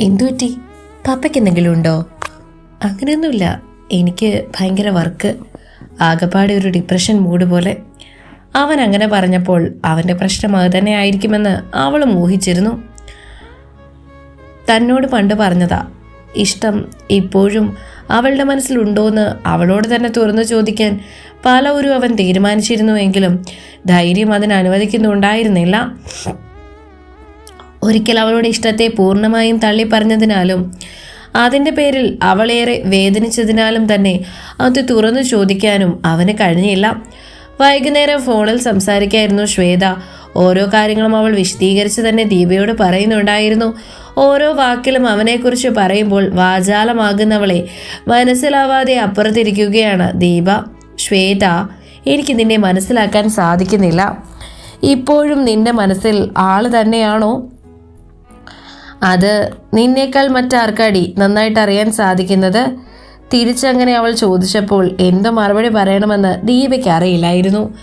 എന്തു പറ്റി? പപ്പയ്ക്ക് എന്തെങ്കിലും ഉണ്ടോ? അങ്ങനെയൊന്നുമില്ല. എനിക്ക് ഭയങ്കര വർക്ക്. ആകപ്പാടെ ഒരു ഡിപ്രഷൻ മൂഡ് പോലെ. അവൻ അങ്ങനെ പറഞ്ഞപ്പോൾ അവന്റെ പ്രശ്നം അത് തന്നെ ആയിരിക്കുമെന്ന് അവളും ഊഹിച്ചിരുന്നു. തന്നോട് പണ്ട് പറഞ്ഞതാ ഇഷ്ടം ഇപ്പോഴും അവളുടെ മനസ്സിലുണ്ടോയെന്ന് അവളോട് തന്നെ തുറന്നു ചോദിക്കാൻ പലവരും അവൻ തീരുമാനിച്ചിരുന്നുവെങ്കിലും ധൈര്യം അതിന് അനുവദിക്കുന്നുണ്ടായിരുന്നില്ല. ഒരിക്കൽ അവളുടെ ഇഷ്ടത്തെ പൂർണമായും തള്ളിപ്പറഞ്ഞതിനാലും അതിന്റെ പേരിൽ അവളേറെ വേദനിച്ചതിനാലും തന്നെ അത് തുറന്നു ചോദിക്കാനും അവന് കഴിഞ്ഞില്ല. വൈകുന്നേരം ഫോണിൽ സംസാരിക്കായിരുന്നു ശ്വേത. ഓരോ കാര്യങ്ങളും അവൾ വിശദീകരിച്ച് തന്നെ ദീപയോട് പറയുന്നുണ്ടായിരുന്നു. ഓരോ വാക്കിലും അവനെക്കുറിച്ച് പറയുമ്പോൾ വാചാലമാകുന്നവളെ മനസ്സിലാവാതെ അപ്പുറത്തിരിക്കുകയാണ് ദീപ. ശ്വേത എനിക്ക് നിന്നെ മനസ്സിലാക്കാൻ സാധിക്കുന്നില്ല. ഇപ്പോഴും നിന്റെ മനസ്സിൽ ആൾ തന്നെയാണോ? അത് നിന്നേക്കാൾ മറ്റാർക്കാടി നന്നായിട്ട് അറിയാൻ സാധിക്കുന്നത്? തിരിച്ചങ്ങനെ അവൾ ചോദിച്ചപ്പോൾ എന്തോ മറുപടി പറയണമെന്ന് ദീപയ്ക്ക് അറിയില്ലായിരുന്നു.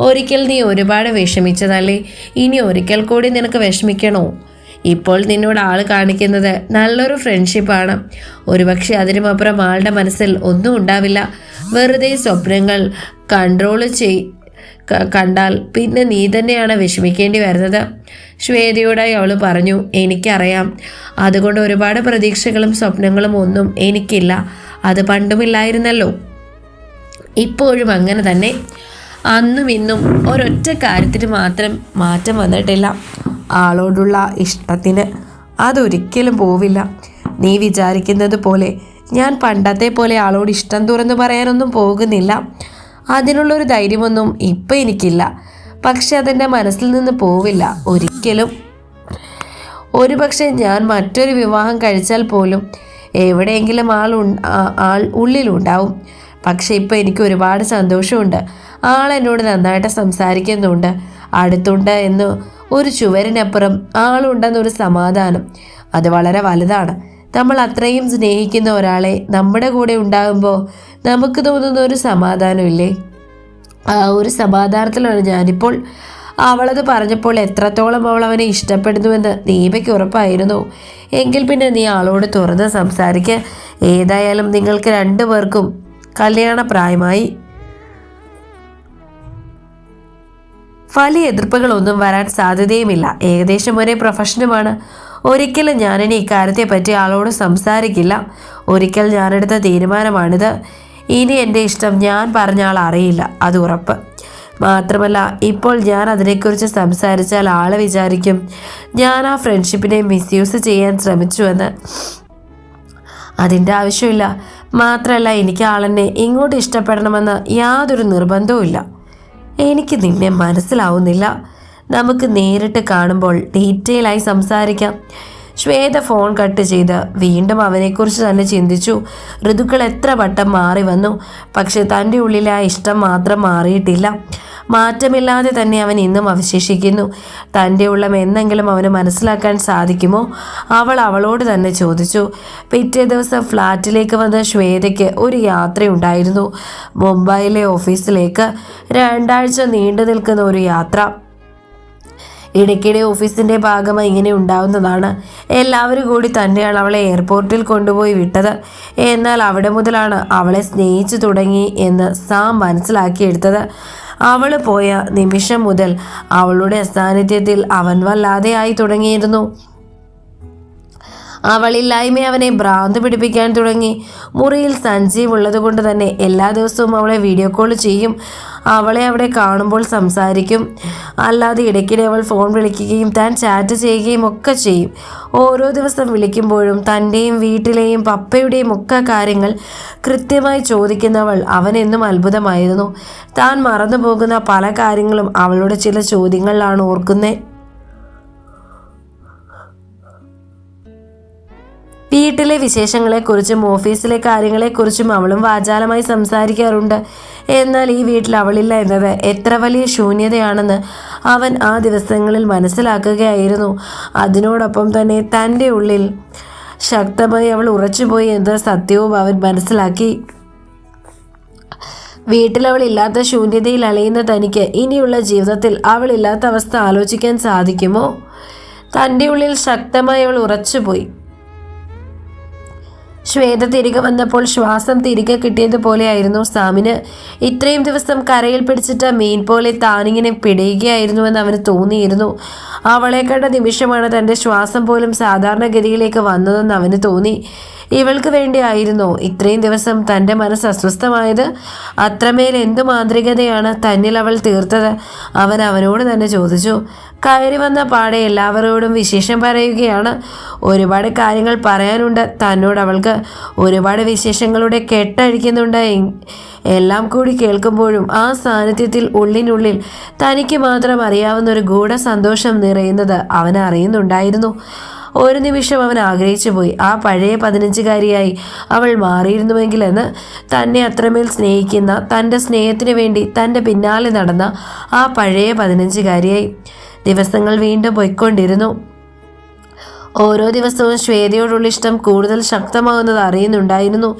ഒരിക്കൽ നീ ഒരുപാട് വിഷമിച്ചതല്ലേ? ഇനി ഒരിക്കൽ കൂടി നിനക്ക് വിഷമിക്കണോ? ഇപ്പോൾ നിന്നോട് ആൾ കാണിക്കുന്നത് നല്ലൊരു ഫ്രണ്ട്ഷിപ്പാണ് ഒരുപക്ഷെ അതിനുമപ്പുറം ആളുടെ മനസ്സിൽ ഒന്നും ഉണ്ടാവില്ല. വെറുതെ സ്വപ്നങ്ങൾ കൺട്രോൾ ചെയ് കണ്ടാൽ പിന്നെ നീ തന്നെയാണ് വിഷമിക്കേണ്ടി വരുന്നത്. ശ്വേതയോടായി അവൾ പറഞ്ഞു എനിക്കറിയാം. അതുകൊണ്ട് ഒരുപാട് പ്രതീക്ഷകളും സ്വപ്നങ്ങളും ഒന്നും എനിക്കില്ല. അത് പണ്ടുമില്ലായിരുന്നല്ലോ. ഇപ്പോഴും അങ്ങനെ തന്നെ. അന്നും ഇന്നും ഒരൊറ്റ കാര്യത്തിന് മാത്രം മാറ്റം വന്നിട്ടില്ല. ആളോടുള്ള ഇഷ്ടത്തിന് അതൊരിക്കലും പോവില്ല. നീ വിചാരിക്കുന്നത് പോലെ ഞാൻ പണ്ടത്തെ പോലെ ആളോട് ഇഷ്ടം തുറന്നു പറയാനൊന്നും പോകുന്നില്ല. അതിനുള്ളൊരു ധൈര്യമൊന്നും ഇപ്പം എനിക്കില്ല. പക്ഷെ അതെന്റെ മനസ്സിൽ നിന്ന് പോവില്ല ഒരിക്കലും. ഒരുപക്ഷെ ഞാൻ മറ്റൊരു വിവാഹം കഴിച്ചാൽ പോലും എവിടെയെങ്കിലും ആൾ ആൾ ഉള്ളിലുണ്ടാവും. പക്ഷെ ഇപ്പം എനിക്ക് ഒരുപാട് സന്തോഷമുണ്ട്. ആൾ എന്നോട് നന്നായിട്ട് സംസാരിക്കുന്നുണ്ട്. അടുത്തുണ്ട് എന്ന് ഒരു ചുവരിനപ്പുറം ആളുണ്ടെന്നൊരു സമാധാനം അത് വളരെ വലുതാണ്. നമ്മൾ അത്രയും സ്നേഹിക്കുന്ന ഒരാളെ നമ്മുടെ കൂടെ ഉണ്ടാകുമ്പോൾ നമുക്ക് തോന്നുന്ന ഒരു സമാധാനമില്ലേ? ആ ഒരു സമാധാനത്തിലാണ് ഞാനിപ്പോൾ. അവളത് പറഞ്ഞപ്പോൾ എത്രത്തോളം അവൾ അവനെ ഇഷ്ടപ്പെടുന്നുവെന്ന് ദീപയ്ക്ക് ഉറപ്പായിരുന്നു. എങ്കിൽ പിന്നെ നീ ആളോട് തുറന്ന് സംസാരിക്കുക ഏതായാലും നിങ്ങൾക്ക് രണ്ടു പേർക്കും കല്യാണ പ്രായമായി വലിയ എതിർപ്പുകളൊന്നും വരാൻ സാധ്യതയുമില്ല. ഏകദേശം ഒരേ പ്രൊഫഷനുമാണ് ഒരിക്കലും ഞാനിനി ഇക്കാര്യത്തെപ്പറ്റി ആളോട് സംസാരിക്കില്ല. ഒരിക്കൽ ഞാനെടുത്ത തീരുമാനമാണിത്. ഇനി എന്റെ ഇഷ്ടം ഞാൻ പറഞ്ഞ ആൾ അറിയില്ല അത് ഉറപ്പ്. മാത്രമല്ല ഇപ്പോൾ ഞാൻ അതിനെക്കുറിച്ച് സംസാരിച്ചാൽ ആൾ വിചാരിക്കും ഞാൻ ആ ഫ്രണ്ട്ഷിപ്പിനെ മിസ്യൂസ് ചെയ്യാൻ ശ്രമിച്ചുവെന്ന്. അതിന്റെ ആവശ്യമില്ല. മാത്രമല്ല എനിക്ക് ആളെന്നെ ഇങ്ങോട്ട് ഇഷ്ടപ്പെടണമെന്ന് യാതൊരു നിർബന്ധവുമില്ല. എനിക്ക് നിന്നെ മനസ്സിലാവുന്നില്ല. നമുക്ക് നേരിട്ട് കാണുമ്പോൾ ഡീറ്റെയിലായി സംസാരിക്കാം. ശ്വേത ഫോൺ കട്ട് ചെയ്ത് വീണ്ടും അവനെക്കുറിച്ച് തന്നെ ചിന്തിച്ചു. ഋതുക്കൾ എത്ര വട്ടം മാറി വന്നു. പക്ഷെ തന്റെ ഉള്ളിലെ ആ ഇഷ്ടം മാത്രം മാറിയിട്ടില്ല. മാറ്റമില്ലാതെ തന്നെ അവൻ ഇന്നും അവശേഷിക്കുന്നു. തന്റെ ഉള്ളം എന്നെങ്കിലും അവന് മനസ്സിലാക്കാൻ സാധിക്കുമോ? അവൾ അവളോട് തന്നെ ചോദിച്ചു. പിറ്റേ ദിവസം ഫ്ലാറ്റിലേക്ക് വന്ന ശ്വേതയ്ക്ക് ഒരു യാത്രയുണ്ടായിരുന്നു. മുംബൈയിലെ ഓഫീസിലേക്ക് രണ്ടാഴ്ച നീണ്ടു നിൽക്കുന്ന ഒരു യാത്ര. ഇടയ്ക്കിടെ ഓഫീസിന്റെ ഭാഗമായി ഇങ്ങനെ ഉണ്ടാവുന്നതാണ്. എല്ലാവരും കൂടി തന്നെയാണ് അവളെ എയർപോർട്ടിൽ കൊണ്ടുപോയി വിട്ടത്. എന്നാൽ അവിടെ മുതലാണ് അവളെ സ്നേഹിച്ചു തുടങ്ങി എന്ന് സാം മനസ്സിലാക്കിയെടുത്തത് അവൾ പോയ നിമിഷം മുതൽ അവളുടെ സാന്നിധ്യത്തിൽ അവൻ വല്ലാതെ ആയി തുടങ്ങിയിരുന്നു. അവളില്ലായ്മ അവനെ ഭ്രാന്ത് പിടിപ്പിക്കാൻ തുടങ്ങി. മുറിയിൽ സഞ്ജീവ് ഉള്ളതുകൊണ്ട് തന്നെ എല്ലാ ദിവസവും അവളെ വീഡിയോ കോൾ ചെയ്യും. അവളെ അവിടെ കാണുമ്പോൾ സംസാരിക്കും. അല്ലാതെ ഇടയ്ക്കിടെ അവൾ ഫോൺ വിളിക്കുകയും താൻ ചാറ്റ് ചെയ്യുകയും ഒക്കെ ചെയ്യും. ഓരോ ദിവസം വിളിക്കുമ്പോഴും തന്റെയും വീട്ടിലെയും പപ്പയുടെയും ഒക്കെ കാര്യങ്ങൾ കൃത്യമായി ചോദിക്കുന്നവൾ അവനെന്നും അത്ഭുതമായിരുന്നു. താൻ മറന്നു പോകുന്ന പല കാര്യങ്ങളും അവളുടെ ചില ചോദ്യങ്ങളിലാണ് ഓർക്കുന്നത് വീട്ടിലെ വിശേഷങ്ങളെക്കുറിച്ചും ഓഫീസിലെ കാര്യങ്ങളെക്കുറിച്ചും അവളും വാചാലമായി സംസാരിക്കാറുണ്ട്. എന്നാൽ ഈ വീട്ടിൽ അവളില്ല എന്നത് എത്ര വലിയ ശൂന്യതയാണെന്ന് അവൻ ആ ദിവസങ്ങളിൽ മനസ്സിലാക്കുകയായിരുന്നു. അതിനോടൊപ്പം തന്നെ തന്റെ ഉള്ളിൽ ശക്തമായി അവൾ ഉറച്ചുപോയി എന്ന സത്യവും അവൻ മനസ്സിലാക്കി. വീട്ടിൽ അവൾ ഇല്ലാത്ത ശൂന്യതയിൽ അലയുന്ന തനിക്ക് ഇനിയുള്ള ജീവിതത്തിൽ അവളില്ലാത്ത അവസ്ഥ ആലോചിക്കാൻ സാധിക്കുമോ? തന്റെ ഉള്ളിൽ ശക്തമായി അവൾ ഉറച്ചുപോയി. ശ്വേത തിരികെ വന്നപ്പോൾ ശ്വാസം തിരികെ കിട്ടിയതുപോലെയായിരുന്നു സാമിന്. ഇത്രയും ദിവസം കരയിൽ പിടിച്ചിട്ട മീൻ പോലെ താനിങ്ങനെ പിടയുകയായിരുന്നുവെന്ന് അവന് തോന്നിയിരുന്നു. അവളെ കണ്ട നിമിഷമാണ് തന്റെ ശ്വാസം പോലും സാധാരണഗതിയിലേക്ക് വന്നതെന്ന് അവന് തോന്നി. ഇവൾക്ക് വേണ്ടിയായിരുന്നു ഇത്രയും ദിവസം തന്റെ മനസ്സ് അസ്വസ്ഥമായത്. അത്രമേൽ എന്തു മാന്ത്രികതയാണ് തന്നിൽ അവൾ തീർത്തത്? അവൻ അവനോട് തന്നെ ചോദിച്ചു. കയറി വന്ന പാടെ എല്ലാവരോടും വിശേഷം പറയുകയാണ്. ഒരുപാട് കാര്യങ്ങൾ പറയാനുണ്ട് തന്നോട് അവൾക്ക്. ഒരുപാട് വിശേഷങ്ങളുടെ കെട്ടഴിക്കുന്നുണ്ട്. എല്ലാം കൂടി കേൾക്കുമ്പോഴും ആ സാന്നിധ്യത്തിൽ ഉള്ളിനുള്ളിൽ തനിക്ക് മാത്രം അറിയാവുന്ന ഒരു ഗൂഢ സന്തോഷം നിറയുന്നത് അവൻ അറിയുന്നുണ്ടായിരുന്നു. ഒരു നിമിഷം അവൻ ആഗ്രഹിച്ചു പോയി. ആ പഴയ പതിനഞ്ചുകാരിയായി അവൾ മാറിയിരുന്നുവെങ്കിലെന്ന് തന്നെ അത്രമേൽ സ്നേഹിക്കുന്ന തന്റെ സ്നേഹത്തിന് വേണ്ടി തന്റെ പിന്നാലെ നടന്ന ആ പഴയ പതിനഞ്ചുകാരിയായി ദിവസങ്ങൾ വീണ്ടും പൊയ്ക്കൊണ്ടിരുന്നു. ഓരോ ദിവസവും ശ്വേതയോടുള്ള ഇഷ്ടം കൂടുതൽ ശക്തമാകുന്നത് അറിയുന്നുണ്ടായിരുന്നു.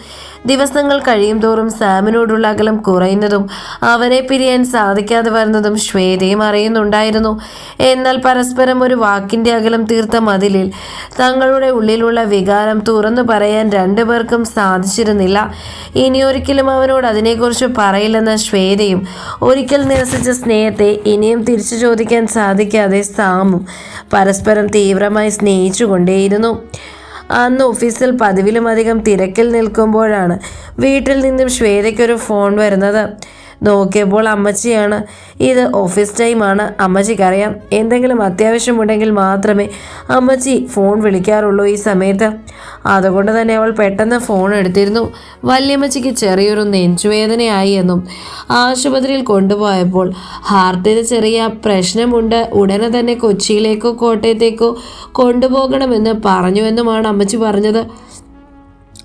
ദിവസങ്ങൾ കഴിയും തോറും സാമിനോടുള്ള അകലം കുറയുന്നതും അവനെ പിരിയാൻ സാധിക്കാതെ വരുന്നതും ശ്വേതയും അറിയുന്നുണ്ടായിരുന്നു. എന്നാൽ പരസ്പരം ഒരു വാക്കിന്റെ അകലം തീർത്ത മതിലിൽ തങ്ങളുടെ ഉള്ളിലുള്ള വികാരം തുറന്നു പറയാൻ രണ്ടുപേർക്കും സാധിച്ചിരുന്നില്ല. ഇനിയൊരിക്കലും അവനോട് അതിനെക്കുറിച്ച് പറയില്ലെന്ന ശ്വേതയും ഒരിക്കൽ നിരസിച്ച സ്നേഹത്തെ ഇനിയും തിരിച്ചു ചോദിക്കാൻ സാധിക്കാതെ സാമും പരസ്പരം തീവ്രമായി സ്നേഹിച്ചുകൊണ്ടേയിരുന്നു. അന്ന് ഓഫീസിൽ പതിവിലും അധികം തിരക്കിൽ നിൽക്കുമ്പോഴാണ് വീട്ടിൽ നിന്നും ശ്വേതയ്ക്കൊരു ഫോൺ വരുന്നത്. നോക്കിയപ്പോൾ അമ്മച്ചിയാണ്. ഇത് ഓഫീസ് ടൈമാണ് അമ്മച്ചിക്കറിയാം. എന്തെങ്കിലും അത്യാവശ്യമുണ്ടെങ്കിൽ മാത്രമേ അമ്മച്ചി ഫോൺ വിളിക്കാറുള്ളൂ ഈ സമയത്ത്. അതുകൊണ്ട് തന്നെ അവൾ പെട്ടെന്ന് ഫോൺ എടുത്തിരുന്നു. വല്യമ്മച്ചിക്ക് ചെറിയൊരു നെഞ്ചുവേദനയായി എന്നും ആശുപത്രിയിൽ കൊണ്ടുപോയപ്പോൾ ഹാർട്ടിന് ചെറിയ പ്രശ്നമുണ്ട്. ഉടനെ തന്നെ കൊച്ചിയിലേക്കോ കോട്ടയത്തേക്കോ കൊണ്ടുപോകണമെന്ന് പറഞ്ഞുവെന്നുമാണ് അമ്മച്ചി പറഞ്ഞത്.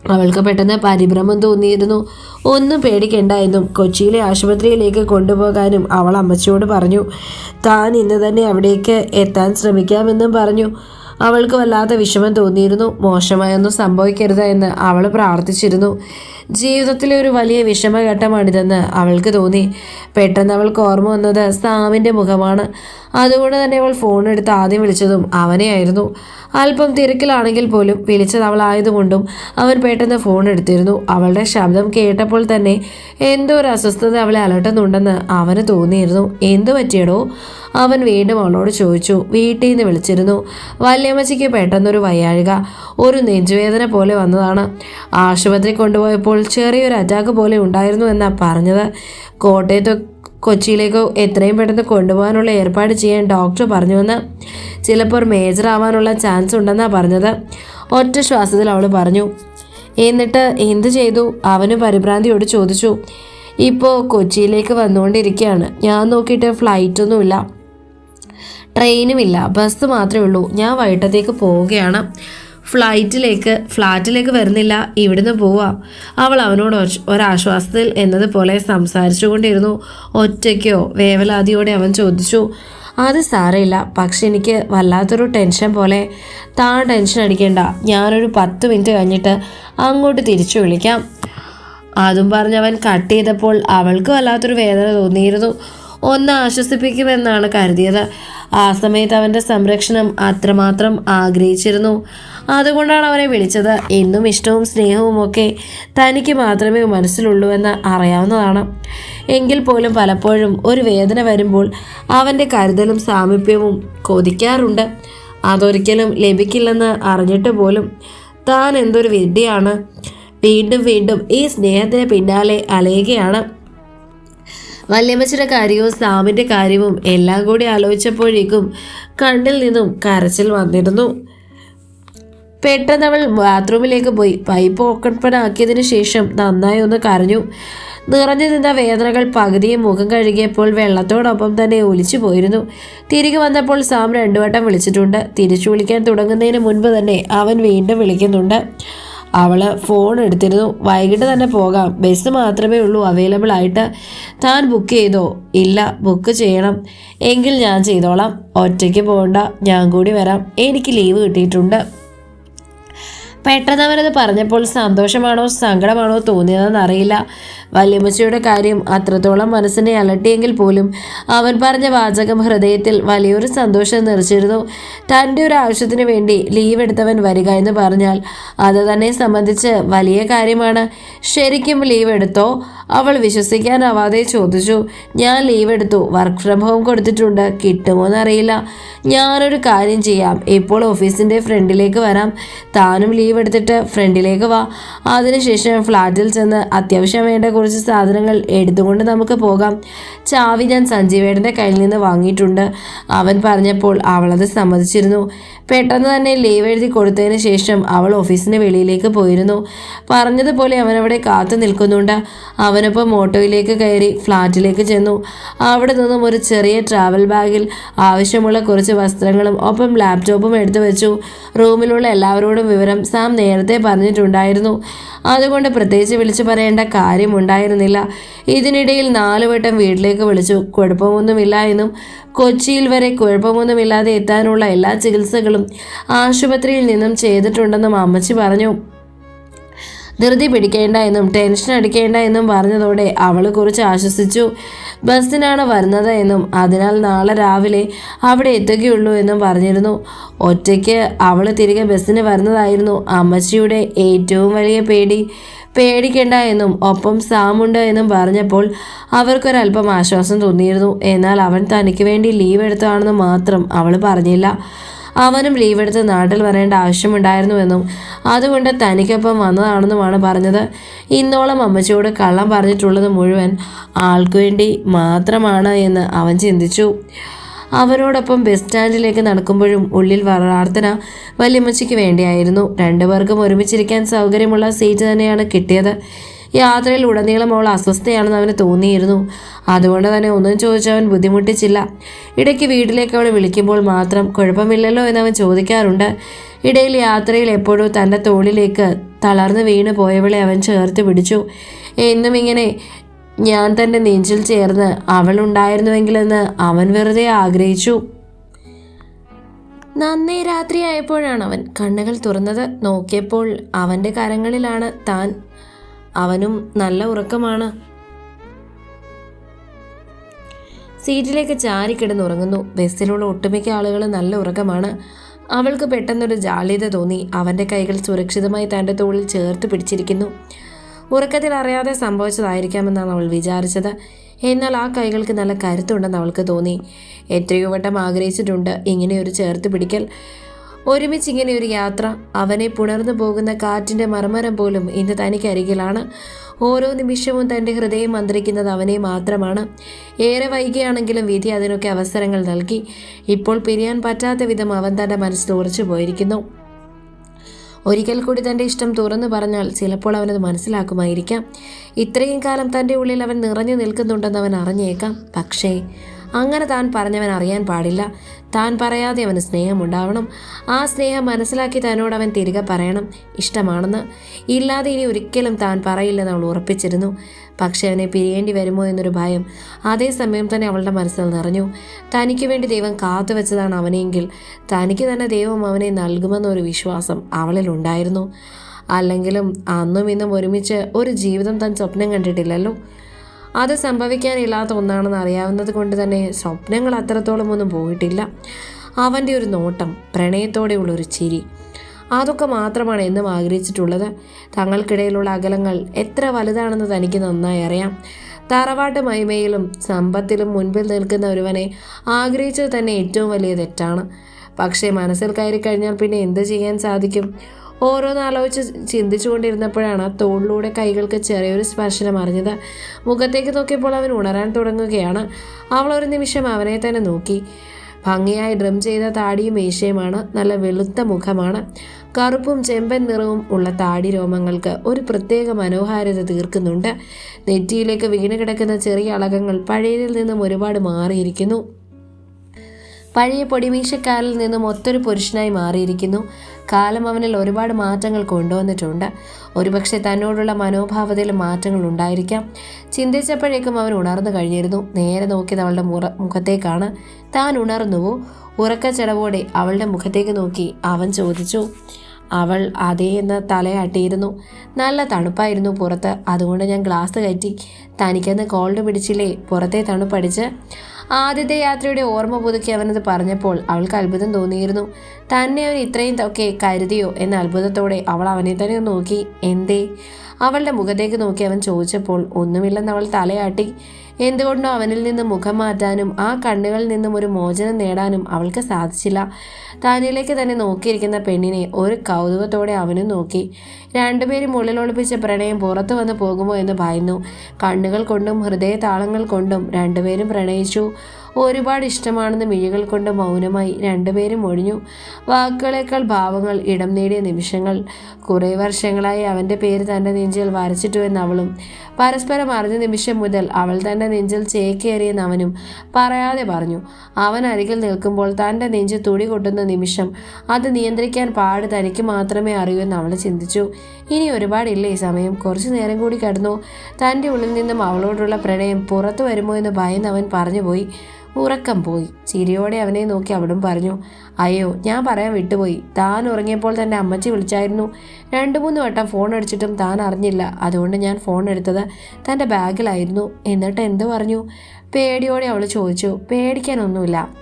അവൾക്ക് പെട്ടെന്ന് പരിഭ്രമം തോന്നിയിരുന്നു. ഒന്നും പേടിക്കണ്ട എന്നും കൊച്ചിയിലെ ആശുപത്രിയിലേക്ക് കൊണ്ടുപോകാനും അവൾ അമ്മച്ചിയോട് പറഞ്ഞു താൻ ഇന്ന് തന്നെ അവിടേക്ക് എത്താൻ ശ്രമിക്കാമെന്നും പറഞ്ഞു. അവൾക്ക് വല്ലാത്ത വിഷമം തോന്നിയിരുന്നു. മോശമായൊന്നും സംഭവിക്കരുത് എന്ന് അവൾ പ്രാർത്ഥിച്ചിരുന്നു. ജീവിതത്തിലെ ഒരു വലിയ വിഷമഘട്ടമാണിതെന്ന് അവൾക്ക് തോന്നി. പെട്ടെന്ന് അവൾക്ക് ഓർമ്മ വന്നത് സാമിന്റെ മുഖമാണ്. അതുകൊണ്ട് തന്നെ അവൾ ഫോൺ എടുത്ത് ആദ്യം വിളിച്ചതും അവനെയായിരുന്നു അല്പം തിരക്കിലാണെങ്കിൽ പോലും വിളിച്ചത് അവളായതുകൊണ്ടും അവൻ പെട്ടെന്ന് ഫോൺ എടുത്തിരുന്നു. അവളുടെ ശബ്ദം കേട്ടപ്പോൾ തന്നെ എന്തോ ഒരു അസ്വസ്ഥത അവളെ അലട്ടുന്നുണ്ടെന്ന് അവന് തോന്നിയിരുന്നു. എന്തു പറ്റിയടോ? അവൻ വീണ്ടും അവളോട് ചോദിച്ചു. വീട്ടിൽ നിന്ന് വിളിച്ചിരുന്നു. വല്യമ്മച്ചിക്ക് പെട്ടെന്നൊരു വയ്യാഴിക ഒരു നെഞ്ചുവേദന പോലെ വന്നതാണ്. ആശുപത്രി കൊണ്ടുപോയപ്പോൾ ചെറിയൊരു അറ്റാക്ക് പോലെ ഉണ്ടായിരുന്നു എന്നാണ് പറഞ്ഞത്. കോട്ടയത്ത് കൊച്ചിയിലേക്ക് എത്രയും പെട്ടെന്ന് കൊണ്ടുപോകാനുള്ള ഏർപ്പാട് ചെയ്യാൻ ഡോക്ടർ പറഞ്ഞുവെന്ന് ചിലപ്പോൾ മേജർ ആവാനുള്ള ചാൻസ് ഉണ്ടെന്നാണ് പറഞ്ഞത്. ഒറ്റ ശ്വാസത്തിൽ അവൾ പറഞ്ഞു. എന്നിട്ട് എന്ത് ചെയ്തു? അവന് പരിഭ്രാന്തിയോട് ചോദിച്ചു. ഇപ്പോൾ കൊച്ചിയിലേക്ക് വന്നുകൊണ്ടിരിക്കുകയാണ്. ഞാൻ നോക്കിയിട്ട് ഫ്ലൈറ്റൊന്നുമില്ല ട്രെയിനുമില്ല ബസ് മാത്രമേ ഉള്ളൂ. ഞാൻ വൈകിട്ടത്തേക്ക് പോവുകയാണ്. ഫ്ലൈറ്റിലേക്ക് ഫ്ലാറ്റിലേക്ക് വരുന്നില്ല. ഇവിടുന്ന് പോവാം. അവൾ അവനോട് ഒര- ഒരാശ്വാസത്തിൽ എന്നതുപോലെ സംസാരിച്ചു കൊണ്ടിരുന്നു ഒറ്റയ്ക്കോ? വേവലാതിയോടെ അവൻ ചോദിച്ചു. അത് സാരമില്ല. പക്ഷെ എനിക്ക് വല്ലാത്തൊരു ടെൻഷൻ പോലെ. താൻ ടെൻഷൻ അടിക്കേണ്ട. ഞാനൊരു പത്ത് മിനിറ്റ് കഴിഞ്ഞിട്ട് അങ്ങോട്ട് തിരിച്ചു വിളിക്കാം. അതും പറഞ്ഞ് അവൻ കട്ട് ചെയ്തപ്പോൾ അവൾക്ക് വല്ലാത്തൊരു വേദന തോന്നിയിരുന്നു. ഒന്ന് ആശ്വസിപ്പിക്കുമെന്നാണ് കരുതിയത്. ആ സമയത്ത് അവന്റെ സംരക്ഷണം അത്രമാത്രം ആഗ്രഹിച്ചിരുന്നു. അതുകൊണ്ടാണ് അവനെ വിളിച്ചത്. എന്നും ഇഷ്ടവും സ്നേഹവും ഒക്കെ തനിക്ക് മാത്രമേ മനസ്സിലുള്ളൂ എന്ന് അറിയാവുന്നതാണ്. എങ്കിൽ പോലും പലപ്പോഴും ഒരു വേദന വരുമ്പോൾ അവന്റെ കരുതലും സാമീപ്യവും കൊതിക്കാറുണ്ട്. അതൊരിക്കലും ലഭിക്കില്ലെന്ന് അറിഞ്ഞിട്ട് പോലും താൻ എന്തൊരു വിഡ്ഢിയാണ്. വീണ്ടും വീണ്ടും ഈ സ്നേഹത്തിന് പിന്നാലെ അലയുകയാണ്. വല്യമ്മച്ചിയുടെ കാര്യവും സാമിന്റെ കാര്യവും എല്ലാം കൂടി ആലോചിച്ചപ്പോഴേക്കും കണ്ണിൽ നിന്നും കരച്ചിൽ വന്നിരുന്നു. പെട്ടെന്ന് അവൾ ബാത്റൂമിലേക്ക് പോയി. പൈപ്പ് ഓപ്പൺ ആക്കിയതിനു ശേഷം നന്നായി ഒന്ന് കരഞ്ഞു. നിറഞ്ഞു നിന്ന വേദനകൾ പകുതിയും മുഖം കഴുകിയപ്പോൾ വെള്ളത്തോടൊപ്പം തന്നെ ഒലിച്ചു പോയിരുന്നു. തിരികെ വന്നപ്പോൾ സാം രണ്ടു വട്ടം വിളിച്ചിട്ടുണ്ട്. തിരിച്ചു വിളിക്കാൻ തുടങ്ങുന്നതിന് മുൻപ് തന്നെ അവൻ വീണ്ടും വിളിക്കുന്നുണ്ട്. അവൾ ഫോൺ എടുത്തിരുന്നു. വൈകിട്ട് തന്നെ പോകാം. ബസ് മാത്രമേ ഉള്ളൂ. അവൈലബിൾ ആയിട്ട് താൻ ബുക്ക് ചെയ്തോ? ഇല്ല ബുക്ക് ചെയ്യണം. എങ്കിൽ ഞാൻ ചെയ്തോളാം. ഒറ്റയ്ക്ക് പോകണ്ട ഞാൻ കൂടി വരാം. എനിക്ക് ലീവ് കിട്ടിയിട്ടുണ്ട്. പെട്ടെന്ന് അവനത് പറഞ്ഞപ്പോൾ സന്തോഷമാണോ സങ്കടമാണോ തോന്നിയതെന്ന് അറിയില്ല. വല്യമ്മച്ചിയുടെ കാര്യം അത്രത്തോളം മനസ്സിനെ അലട്ടിയെങ്കിൽ പോലും അവൻ പറഞ്ഞ വാചകം ഹൃദയത്തിൽ വലിയൊരു സന്തോഷം നിറച്ചിരുന്നു. തന്റെ ഒരു ആവശ്യത്തിന് വേണ്ടി ലീവ് എടുത്തവൻ വരിക എന്ന് പറഞ്ഞാൽ അത് തന്നെ സംബന്ധിച്ച് വലിയ കാര്യമാണ്. ശരിക്കും ലീവ് എടുത്തോ? അവൾ വിശ്വസിക്കാനാവാതെ ചോദിച്ചു. ഞാൻ ലീവ് എടുത്തു. വർക്ക് ഫ്രം ഹോം കൊടുത്തിട്ടുണ്ട്. കിട്ടുമോ എന്നറിയില്ല. ഞാനൊരു കാര്യം ചെയ്യാം. ഇപ്പോൾ ഓഫീസിന്റെ ഫ്രണ്ടിലേക്ക് വരാം. താനും ലീവ് എടുത്തിട്ട് ഫ്രണ്ടിലേക്ക് വാ. അതിനുശേഷം ഫ്ലാറ്റിൽ ചെന്ന് അത്യാവശ്യം വേണ്ട കുറച്ച് സാധനങ്ങൾ എടുത്തുകൊണ്ട് നമുക്ക് പോകാം. ചാവി ഞാൻ സഞ്ജീവേടന്റെ കയ്യിൽ നിന്ന് വാങ്ങിയിട്ടുണ്ട്. അവൻ പറഞ്ഞപ്പോൾ അവളത് സമ്മതിച്ചിരുന്നു. പെട്ടെന്ന് തന്നെ ലീവ് എഴുതി കൊടുത്തതിന് ശേഷം അവൾ ഓഫീസിന് വെളിയിലേക്ക് പോയിരുന്നു. പറഞ്ഞതുപോലെ അവനവിടെ കാത്തു നിൽക്കുന്നുണ്ട്. അവനൊപ്പം ഓട്ടോയിലേക്ക് കയറി ഫ്ലാറ്റിലേക്ക് ചെന്നു. അവിടെ നിന്നും ഒരു ചെറിയ ട്രാവൽ ബാഗിൽ ആവശ്യമുള്ള കുറച്ച് വസ്ത്രങ്ങളും ഒപ്പം ലാപ്ടോപ്പും എടുത്തു വെച്ചു. റൂമിലുള്ള എല്ലാവരോടും വിവരം സാം നേരത്തെ പറഞ്ഞിട്ടുണ്ടായിരുന്നു. അതുകൊണ്ട് പ്രത്യേകിച്ച് വിളിച്ചു പറയേണ്ട കാര്യമുണ്ടായിരുന്നില്ല ഇതിനിടയിൽ നാലു വട്ടം വീട്ടിലേക്ക് വിളിച്ചു. കുഴപ്പമൊന്നുമില്ല എന്നും കൊച്ചിയിൽ വരെ കുഴപ്പമൊന്നുമില്ലാതെ എത്താനുള്ള എല്ലാ ചികിത്സകളും ആശുപത്രിയിൽ നിന്നും ചെയ്തിട്ടുണ്ടെന്നും അമ്മച്ചി പറഞ്ഞു. ധൃതി പിടിക്കേണ്ട എന്നും ടെൻഷൻ അടിക്കേണ്ട എന്നും പറഞ്ഞതോടെ അവൾ കുറിച്ച് ആശ്വസിച്ചു. ബസ്സിനാണ് വരുന്നത് എന്നും അതിനാൽ നാളെ രാവിലെ അവിടെ എത്തുകയുള്ളൂ എന്നും പറഞ്ഞിരുന്നു. ഒറ്റയ്ക്ക് അവൾ തിരികെ ബസ്സിന് വരുന്നതായിരുന്നു അമ്മച്ചിയുടെ ഏറ്റവും വലിയ പേടി. പേടിക്കേണ്ട എന്നും ഒപ്പം സാമുണ്ട് എന്നും പറഞ്ഞപ്പോൾ അവർക്കൊരല്പം ആശ്വാസം തോന്നിയിരുന്നു. എന്നാൽ അവൻ തനിക്ക് വേണ്ടി ലീവ് എടുത്തതാണെന്ന് മാത്രം അവൾ പറഞ്ഞില്ല. അവനും ലീവ് എടുത്ത് നാട്ടിൽ വരേണ്ട ആവശ്യമുണ്ടായിരുന്നുവെന്നും അതുകൊണ്ട് തനിക്കൊപ്പം വന്നതാണെന്നുമാണ് പറഞ്ഞത്. ഇന്നോളം അമ്മച്ചിയോട് കള്ളം പറഞ്ഞിട്ടുള്ളത് മുഴുവൻ ആൾക്കു വേണ്ടി മാത്രമാണ് എന്ന് അവൻ ചിന്തിച്ചു. അവനോടൊപ്പം ബസ് സ്റ്റാൻഡിലേക്ക് നടക്കുമ്പോഴും ഉള്ളിൽ പ്രാർത്ഥന വല്യമ്മച്ചിക്ക് വേണ്ടിയായിരുന്നു. രണ്ടുപേർക്കും ഒരുമിച്ചിരിക്കാൻ സൗകര്യമുള്ള സീറ്റ് തന്നെയാണ് കിട്ടിയത്. യാത്രയിൽ ഉടനീളം അവൾ അസ്വസ്ഥയാണെന്ന് അവന് തോന്നിയിരുന്നു. അതുകൊണ്ട് തന്നെ ഒന്നും ചോദിച്ചവൻ ബുദ്ധിമുട്ടിച്ചില്ല. ഇടയ്ക്ക് വീട്ടിലേക്ക് അവൾ വിളിക്കുമ്പോൾ മാത്രം കുഴപ്പമില്ലല്ലോ എന്നവൻ ചോദിക്കാറുണ്ട്. ഇടയിൽ യാത്രയിൽ എപ്പോഴും തന്റെ തോളിലേക്ക് തളർന്നു വീണ് പോയവളെ അവൻ ചേർത്ത് പിടിച്ചു. എന്നും ഇങ്ങനെ ഞാൻ തന്റെ നെഞ്ചിൽ ചേർന്ന് അവൾ ഉണ്ടായിരുന്നുവെങ്കിലെന്ന് അവൻ വെറുതെ ആഗ്രഹിച്ചു. നന്നേ രാത്രിയായപ്പോഴാണ് അവൻ കണ്ണുകൾ തുറന്നത്. നോക്കിയപ്പോൾ അവന്റെ കരങ്ങളിലാണ് താൻ അവനും നല്ല ഉറക്കമാണ്. സീറ്റിലേക്ക് ചാരിക്കിടന്നുറങ്ങുന്നു ബസ്സിലുള്ള ഒട്ടുമിക്ക ആളുകൾ നല്ല ഉറക്കമാണ്. അവൾക്ക് പെട്ടെന്നൊരു ജാള്യത തോന്നി. അവന്റെ കൈകൾ സുരക്ഷിതമായി തന്റെ തോളിൽ ചേർത്ത് പിടിച്ചിരിക്കുന്നു. ഉറക്കത്തിൽ അറിയാതെ സംഭവിച്ചതായിരിക്കാമെന്നാണ് അവൾ വിചാരിച്ചത്. എന്നാൽ ആ കൈകൾക്ക് നല്ല കരുത്തുണ്ടെന്ന് അവൾക്ക് തോന്നി. എത്രയോ വട്ടം ആഗ്രഹിച്ചിട്ടുണ്ട് ഇങ്ങനെയൊരു ചേർത്ത് പിടിക്കൽ. ഒരുമിച്ച് ഇങ്ങനെ ഒരു യാത്ര അവനെ പുണർന്നു പോകുന്ന കാറ്റിന്റെ മർമ്മരം പോലും ഇന്ന് തനിക്കരികിലാണ് ഓരോ നിമിഷവും തന്റെ ഹൃദയം മന്ത്രിക്കുന്നത് അവനെ മാത്രമാണ്. ഏറെ വൈകിയാണെങ്കിലും വിധി അതിനൊക്കെ അവസരങ്ങൾ നൽകി. ഇപ്പോൾ പിരിയാൻ പറ്റാത്ത വിധം അവൻ തന്റെ മനസ്സിൽ ഉറച്ചു പോയിരിക്കുന്നു. ഒരിക്കൽ കൂടി തന്റെ ഇഷ്ടം തുറന്നു പറഞ്ഞാൽ ചിലപ്പോൾ അവനത് മനസ്സിലാക്കുമായിരിക്കാം. ഇത്രയും കാലം തന്റെ ഉള്ളിൽ അവൻ നിറഞ്ഞു നിൽക്കുന്നുണ്ടെന്ന് അവൻ അറിഞ്ഞേക്കാം. പക്ഷേ അങ്ങനെ താൻ പറഞ്ഞവൻ അറിയാൻ പാടില്ല. താൻ പറയാതെ അവന് സ്നേഹമുണ്ടാവണം. ആ സ്നേഹം മനസ്സിലാക്കി തന്നോട് അവൻ തിരികെ പറയണം. ഇഷ്ടമാണെന്ന്. ഇല്ലാതെ ഇനി ഒരിക്കലും താൻ പറയില്ലെന്ന് അവൾ ഉറപ്പിച്ചിരുന്നു. പക്ഷെ അവനെ പിരിയേണ്ടി വരുമോ എന്നൊരു ഭയം അതേസമയം തന്നെ അവളുടെ മനസ്സിൽ നിറഞ്ഞു. തനിക്ക് വേണ്ടി ദൈവം കാത്തു വെച്ചതാണ് അവനെങ്കിൽ തനിക്ക് തന്നെ ദൈവം അവനെ നൽകുമെന്നൊരു വിശ്വാസം അവളിലുണ്ടായിരുന്നു അല്ലെങ്കിലും അന്നും ഇന്നും ഒരുമിച്ച് ഒരു ജീവിതം താൻ സ്വപ്നം കണ്ടിട്ടില്ലല്ലോ. അത് സംഭവിക്കാനില്ലാത്ത ഒന്നാണെന്ന് അറിയാവുന്നത് കൊണ്ട് തന്നെ സ്വപ്നങ്ങൾ അത്രത്തോളം ഒന്നും പോയിട്ടില്ല. അവന്റെ ഒരു നോട്ടം പ്രണയത്തോടെയുള്ള ഒരു ചിരി. അതൊക്കെ മാത്രമാണ് എന്നും ആഗ്രഹിച്ചിട്ടുള്ളത്. തങ്ങൾക്കിടയിലുള്ള അകലങ്ങൾ എത്ര വലുതാണെന്ന് തനിക്ക് നന്നായി അറിയാം. തറവാട്ട് മഹിമയിലും സമ്പത്തിലും മുൻപിൽ നിൽക്കുന്ന ഒരുവനെ ആഗ്രഹിച്ചത് തന്നെ ഏറ്റവും വലിയ തെറ്റാണ്. പക്ഷേ മനസ്സിൽ കയറി കഴിഞ്ഞാൽ പിന്നെ എന്ത് ചെയ്യാൻ സാധിക്കും? ഓരോന്നാലോചിച്ച് ചിന്തിച്ചുകൊണ്ടിരുന്നപ്പോഴാണ് തോളിലൂടെ കൈകൾക്ക് ചെറിയൊരു സ്പർശനം അറിഞ്ഞത്. മുഖത്തേക്ക് നോക്കിയപ്പോൾ അവൻ ഉണരാൻ തുടങ്ങുകയാണ്. അവൾ ഒരു നിമിഷം അവനെ തന്നെ നോക്കി. ഭംഗിയായി ഡ്രം ചെയ്ത താടിയും മീശയുമാണ് നല്ല വെളുത്ത മുഖമാണ്. കറുപ്പും ചെമ്പൻ നിറവും ഉള്ള താടി രോമങ്ങൾക്ക് ഒരു പ്രത്യേക മനോഹാരിത തീർക്കുന്നുണ്ട്. നെറ്റിയിലേക്ക് വീണ് കിടക്കുന്ന ചെറിയ അളകങ്ങൾ പഴയതിൽ നിന്നും ഒരുപാട് മാറിയിരിക്കുന്നു. പഴയ പൊടിമീശക്കാരിൽ നിന്നും ഒത്തൊരു പുരുഷനായി മാറിയിരിക്കുന്നു. കാലം അവനിൽ ഒരുപാട് മാറ്റങ്ങൾ കൊണ്ടുവന്നിട്ടുണ്ട്. ഒരുപക്ഷെ തന്നോടുള്ള മനോഭാവത്തിൽ മാറ്റങ്ങൾ ഉണ്ടായിരിക്കാം. ചിന്തിച്ചപ്പോഴേക്കും അവൻ ഉണർന്നു കഴിഞ്ഞിരുന്നു. നേരെ നോക്കിയത് അവളുടെ മുറ മുഖത്തേക്കാണ്. താൻ ഉണർന്നുവോ? ഉറക്കച്ചടവോടെ അവളുടെ മുഖത്തേക്ക് നോക്കി അവൻ ചോദിച്ചു. അവൾ അതേ എന്ന് തലയാട്ടിയിരുന്നു. നല്ല തണുപ്പായിരുന്നു പുറത്ത്. അതുകൊണ്ട് ഞാൻ ഗ്ലാസ് കയറ്റി. തനിക്കന്ന് കോൾഡ് പിടിച്ചില്ലേ? പുറത്തെ തണുപ്പടിച്ച്. ആദ്യത്തെ യാത്രയുടെ ഓർമ്മ പുതുക്കി അവനത് പറഞ്ഞപ്പോൾ അവൾക്ക് അത്ഭുതം തോന്നിയിരുന്നു. തന്നെ അവൻ ഇത്രയും ഒക്കെ കരുതിയോ? എന്ന അത്ഭുതത്തോടെ അവൾ അവനെ തന്നെ നോക്കി. എന്തേ? അവളുടെ മുഖത്തേക്ക് നോക്കി അവൻ ചോദിച്ചപ്പോൾ ഒന്നുമില്ലെന്ന് അവൾ തലയാട്ടി. എന്തുകൊണ്ടോ അവനിൽ നിന്ന് മുഖം മാറ്റാനും ആ കണ്ണുകളിൽ നിന്നും ഒരു മോചനം നേടാനും അവൾക്ക് സാധിച്ചില്ല. താനിലേക്ക് തന്നെ നോക്കിയിരിക്കുന്ന പെണ്ണിനെ ഒരു കൗതുകത്തോടെ അവനും നോക്കി. രണ്ടുപേരും ഉള്ളിലൊളിപ്പിച്ച പ്രണയം പുറത്തു വന്ന് പോകുമോ എന്ന് ഭയന്നു. കണ്ണുകൾ കൊണ്ടും ഹൃദയ താളങ്ങൾ കൊണ്ടും രണ്ടുപേരും പ്രണയിച്ചു. ഒരുപാട് ഇഷ്ടമാണെന്ന് മിഴികൾ കൊണ്ട് മൗനമായി രണ്ടുപേരും ഒഴിഞ്ഞു. വാക്കുകളേക്കാൾ ഭാവങ്ങൾ ഇടം നേടിയ നിമിഷങ്ങൾ. കുറേ വർഷങ്ങളായി അവന്റെ പേര് തന്റെ നെഞ്ചിൽ വരച്ചിട്ടുവെന്ന് അവളും പരസ്പരം അറിഞ്ഞ നിമിഷം മുതൽ അവൾ തന്റെ നെഞ്ചിൽ ചേക്കേറിയെന്ന് അവനും പറയാതെ പറഞ്ഞു അവൻ അരികിൽ നിൽക്കുമ്പോൾ തന്റെ നെഞ്ച് തുടി കൊട്ടുന്ന നിമിഷം അത് നിയന്ത്രിക്കാൻ പാട് തനിക്ക് മാത്രമേ അറിയൂ എന്ന് അവൾ ചിന്തിച്ചു. ഇനി ഒരുപാടില്ലേ സമയം? കുറച്ചു നേരം കൂടി കടന്നു? തന്റെ ഉള്ളിൽ നിന്നും അവളോടുള്ള പ്രണയം പുറത്തു വരുമോ എന്ന് ഭയന്ന് അവൻ പറഞ്ഞുപോയി. ഉറക്കം പോയി. ചിരിയോടെ അവനെ നോക്കി അവിടും പറഞ്ഞു അയ്യോ ഞാൻ പറയാൻ വിട്ടുപോയി. താൻ ഉറങ്ങിയപ്പോൾ തന്നെ അമ്മച്ചി വിളിച്ചായിരുന്നു. രണ്ടു മൂന്ന് വട്ടം ഫോൺ അടിച്ചിട്ടും താൻ അറിഞ്ഞില്ല. അതുകൊണ്ട് ഞാൻ ഫോൺ എടുത്തത് തന്റെ ബാഗിലായിരുന്നു എന്നിട്ട് എന്ത് പറഞ്ഞു? പേടിയോടെ അവൾ ചോദിച്ചു. പേടിക്കാനൊന്നുമില്ല.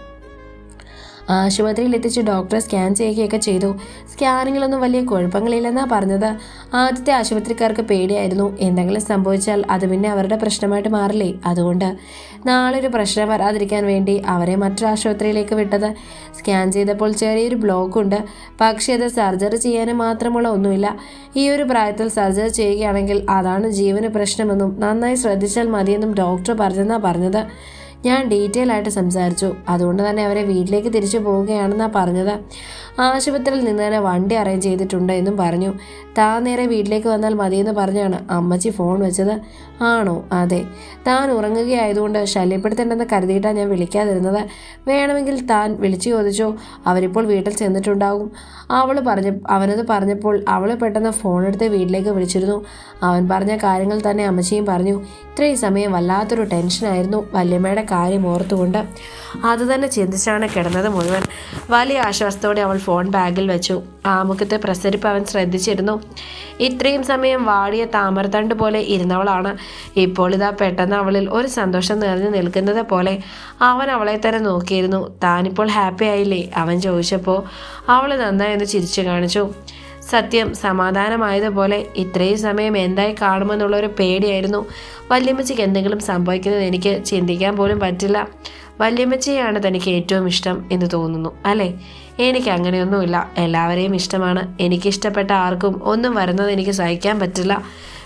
ആശുപത്രിയിൽ എത്തിച്ച് ഡോക്ടറെ സ്കാൻ ചെയ്യുകയൊക്കെ ചെയ്തു. സ്കാനിങ്ങിലൊന്നും വലിയ കുഴപ്പങ്ങളില്ലെന്നാണ് പറഞ്ഞത്. ആദ്യത്തെ ആശുപത്രിക്കാർക്ക് പേടിയായിരുന്നു. എന്തെങ്കിലും സംഭവിച്ചാൽ അത് പിന്നെ അവരുടെ പ്രശ്നമായിട്ട് മാറില്ലേ? അതുകൊണ്ട് നാളെ ഒരു പ്രശ്നം വരാതിരിക്കാൻ വേണ്ടി അവരെ മറ്റൊരു ആശുപത്രിയിലേക്ക് വിട്ടത്. സ്കാൻ ചെയ്തപ്പോൾ ചെറിയൊരു ബ്ലോക്ക് ഉണ്ട് പക്ഷേ അത് സർജറി ചെയ്യാനും മാത്രമുള്ള ഒന്നുമില്ല. ഈ ഒരു പ്രായത്തിൽ സർജറി ചെയ്യുകയാണെങ്കിൽ അതാണ് ജീവന് പ്രശ്നമെന്നും നന്നായി ശ്രദ്ധിച്ചാൽ മതിയെന്നും ഡോക്ടർ പറഞ്ഞെന്നാണ് പറഞ്ഞത്. ഞാൻ ഡീറ്റെയിൽ ആയിട്ട് സംസാരിച്ചു. അതുകൊണ്ട് തന്നെ അവരെ വീട്ടിലേക്ക് തിരിച്ചു പോവുകയാണെന്നാണ് പറഞ്ഞത്. ആശുപത്രിയിൽ നിന്ന് തന്നെ വണ്ടി അറേഞ്ച് ചെയ്തിട്ടുണ്ട് എന്നും പറഞ്ഞു. താൻ നേരെ വീട്ടിലേക്ക് വന്നാൽ മതിയെന്ന് പറഞ്ഞാണ് അമ്മച്ചി ഫോൺ വെച്ചത്. ആണോ? അതെ. താൻ ഉറങ്ങുകയായതുകൊണ്ട് ശല്യപ്പെടുത്തേണ്ടെന്ന് കരുതിയിട്ടാണ് ഞാൻ വിളിക്കാതിരുന്നത്. വേണമെങ്കിൽ താൻ വിളിച്ചു ചോദിച്ചോ. അവരിപ്പോൾ വീട്ടിൽ ചെന്നിട്ടുണ്ടാകും അവൾ പറഞ്ഞ അവനത് പറഞ്ഞപ്പോൾ അവൾ പെട്ടെന്ന് ഫോൺ എടുത്ത് വീട്ടിലേക്ക് വിളിച്ചിരുന്നു. അവൻ പറഞ്ഞ കാര്യങ്ങൾ തന്നെ അമ്മച്ചിയും പറഞ്ഞു. ഇത്രയും സമയം വല്ലാത്തൊരു ടെൻഷനായിരുന്നു വല്യമ്മയുടെ കാര്യം ഓർത്തുകൊണ്ട്. അത് തന്നെ ചിന്തിച്ചാണ് കിടന്നത് മുഴുവൻ. വലിയ ആശ്വാസത്തോടെ അവൾ ഫോൺ ബാഗിൽ വെച്ചു. ആമുഖത്തെ പ്രസരിപ്പ് അവൻ ശ്രദ്ധിച്ചിരുന്നു. ഇത്രയും സമയം വാടിയ താമരത്തണ്ട് പോലെ ഇരുന്നവളാണ്. ഇപ്പോൾ ഇതാ പെട്ടെന്ന് അവളിൽ ഒരു സന്തോഷം നിറഞ്ഞു നിൽക്കുന്നത് പോലെ അവൻ അവളെ തന്നെ നോക്കിയിരുന്നു. താനിപ്പോൾ ഹാപ്പി ആയില്ലേ? അവൻ ചോദിച്ചപ്പോൾ അവൾ നന്നായി ഒന്ന് ചിരിച്ചു കാണിച്ചു. സത്യം സമാധാനമായതുപോലെ ഇത്രയും സമയം എന്തായി കാണുമെന്നുള്ളൊരു പേടിയായിരുന്നു. വല്യമ്മച്ചിക്ക് എന്തെങ്കിലും സംഭവിക്കുന്നത് എനിക്ക് ചിന്തിക്കാൻ പോലും പറ്റില്ല. വല്യമ്മച്ചിയാണ് തനിക്ക് ഏറ്റവും ഇഷ്ടം എന്ന് തോന്നുന്നു അല്ലേ? എനിക്ക് അങ്ങനെയൊന്നുമില്ല എല്ലാവരെയും ഇഷ്ടമാണ്. എനിക്കിഷ്ടപ്പെട്ട ആർക്കും ഒന്നും വരുന്നത് എനിക്ക് സഹിക്കാൻ പറ്റില്ല.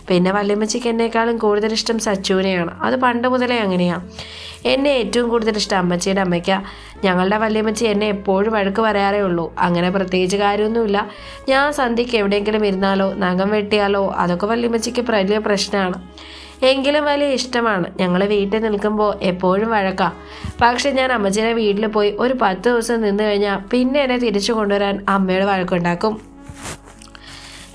പിന്നെ വല്യമ്മച്ചിക്ക് എന്നേക്കാളും കൂടുതൽ ഇഷ്ടം സച്ചുവിനെയാണ്. അത് പണ്ട് മുതലേ അങ്ങനെയാണ് എന്നെ ഏറ്റവും കൂടുതൽ ഇഷ്ടം അമ്മച്ചിയുടെ അമ്മയ്ക്ക. ഞങ്ങളുടെ വല്യമ്മച്ചി എന്നെ എപ്പോഴും വഴക്ക് പറയാറേ ഉള്ളൂ. അങ്ങനെ പ്രത്യേകിച്ച് കാര്യമൊന്നുമില്ല. ഞാൻ സന്ധ്യയ്ക്ക് എവിടെയെങ്കിലും ഇരുന്നാലോ നഖം വെട്ടിയാലോ അതൊക്കെ വല്യമ്മച്ചിക്ക് വലിയ പ്രശ്നമാണ്. എങ്കിലും വലിയ ഇഷ്ടമാണ്. ഞങ്ങൾ വീട്ടിൽ നിൽക്കുമ്പോൾ എപ്പോഴും വഴക്കാം. പക്ഷെ ഞാൻ അമ്മച്ചിയുടെ വീട്ടിൽ പോയി ഒരു പത്ത് ദിവസം നിന്ന് കഴിഞ്ഞാൽ പിന്നെ എന്നെ തിരിച്ചു കൊണ്ടുവരാൻ അമ്മയുടെ വഴക്കുണ്ടാക്കും.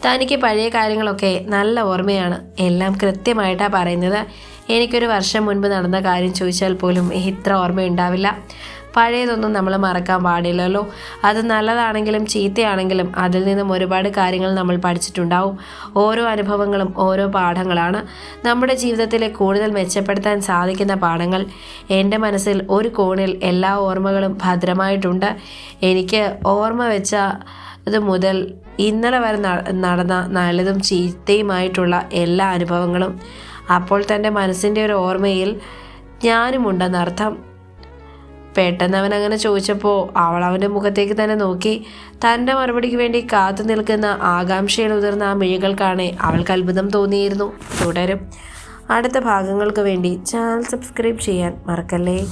തനിക്ക് പഴയ കാര്യങ്ങളൊക്കെ നല്ല ഓർമ്മയാണ്. എല്ലാം കൃത്യമായിട്ടാണ് പറയുന്നത്. എനിക്കൊരു വർഷം മുൻപ് നടന്ന കാര്യം ചോദിച്ചാൽ പോലും ഇത്ര ഓർമ്മയുണ്ടാവില്ല. പഴയതൊന്നും നമ്മൾ മറക്കാൻ പാടില്ലല്ലോ. അത് നല്ലതാണെങ്കിലും ചീത്തയാണെങ്കിലും അതിൽ നിന്നും ഒരുപാട് കാര്യങ്ങൾ നമ്മൾ പഠിച്ചിട്ടുണ്ടാവും. ഓരോ അനുഭവങ്ങളും ഓരോ പാഠങ്ങളാണ്. നമ്മുടെ ജീവിതത്തിലെ കൂടുതൽ മെച്ചപ്പെടുത്താൻ സാധിക്കുന്ന പാഠങ്ങൾ. എന്റെ മനസ്സിൽ ഒരു കോണിൽ എല്ലാ ഓർമ്മകളും ഭദ്രമായിട്ടുണ്ട്. എനിക്ക് ഓർമ്മ വെച്ച ഇത് മുതൽ ഇന്നലെ വരെ നടന്ന നല്ലതും ചീത്തയുമായിട്ടുള്ള എല്ലാ അനുഭവങ്ങളും. അപ്പോൾ തന്റെ മനസ്സിന്റെ ഒരു ഓർമ്മയിൽ ഞാനുമുണ്ടെന്നർത്ഥം. പെട്ടെന്ന് അവൻ അങ്ങനെ ചോദിച്ചപ്പോൾ അവൾ അവന്റെ മുഖത്തേക്ക് തന്നെ നോക്കി. തന്റെ മറുപടിക്ക് വേണ്ടി കാത്തു നിൽക്കുന്ന ആകാംക്ഷയിൽ ഉതിർന്ന ആ മിഴികൾ കാണേ അവൾക്ക് അത്ഭുതം തോന്നിയിരുന്നു. തുടരും. അടുത്ത ഭാഗങ്ങൾക്ക് വേണ്ടി ചാനൽ സബ്സ്ക്രൈബ് ചെയ്യാൻ മറക്കല്ലേ?